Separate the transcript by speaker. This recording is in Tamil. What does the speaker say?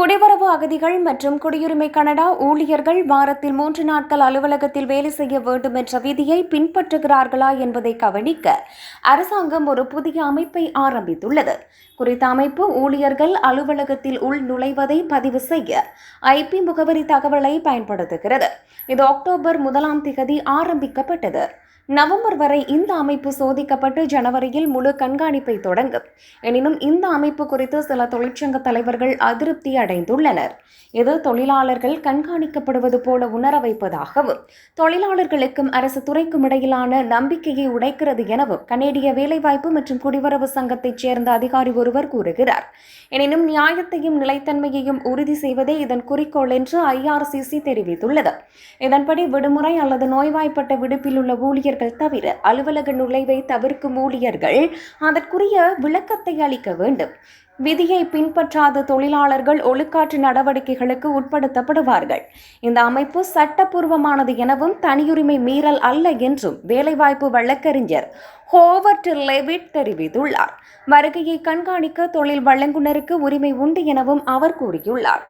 Speaker 1: குடிவரவு அகதிகள் மற்றும் குடியுரிமை கனடா ஊழியர்கள் வாரத்தில் மூன்று நாட்கள் அலுவலகத்தில் வேலை செய்ய வேண்டும் என்ற விதியை பின்பற்றுகிறார்களா என்பதை கவனிக்க அரசாங்கம் ஒரு புதிய அமைப்பை ஆரம்பித்துள்ளது. குறித்த அமைப்பு ஊழியர்கள் அலுவலகத்தில் உள் நுழைவதை பதிவு செய்ய ஐபி முகவரி தகவலை பயன்படுத்துகிறது. இது அக்டோபர் முதலாம் திகதி ஆரம்பிக்கப்பட்டது. நவம்பர் வரை இந்த அமைப்பு சோதிக்கப்பட்டு ஜனவரியில் முழு கண்காணிப்பை தொடங்கும். எனினும் இந்த அமைப்பு குறித்து சில தொழிற்சங்க தலைவர்கள் அதிருப்தி அடைந்துள்ளனர். இது தொழிலாளர்கள் கண்காணிக்கப்படுவது போல உணர வைப்பதாகவும் தொழிலாளர்களுக்கும் அரசு துறைக்கும் இடையிலான நம்பிக்கையை உடைக்கிறது எனவும் கனேடிய வேலைவாய்ப்பு மற்றும் குடிவரவு சங்கத்தைச் சேர்ந்த அதிகாரி ஒருவர் கூறுகிறார். எனினும் நியாயத்தையும் நிலைத்தன்மையையும் உறுதி செய்வதே இதன் குறிக்கோள் என்று ஐஆர்சிசி தெரிவித்துள்ளது. இதன்படி விடுமுறை அல்லது நோய்வாய்ப்பட்ட விடுப்பில் உள்ள ஊழியர் ஊழியர்கள் தவிர அலுவலக நுழைவை தவிர்க்கும் ஊழியர்கள் அதற்குரிய விளக்கத்தை அளிக்க வேண்டும். விதியை பின்பற்றாத தொழிலாளர்கள் ஒழுக்காற்று நடவடிக்கைகளுக்கு உட்படுத்தப்படுவார்கள். இந்த அமைப்பு சட்டப்பூர்வமானது எனவும் தனியுரிமை மீறல் அல்ல என்றும் வேலைவாய்ப்பு வழக்கறிஞர் ஹோவர்ட் லெவிட் தெரிவித்துள்ளார். வருகையை கண்காணிக்க தொழில் வழங்குனருக்கு உரிமை உண்டு எனவும் அவர் கூறியுள்ளார்.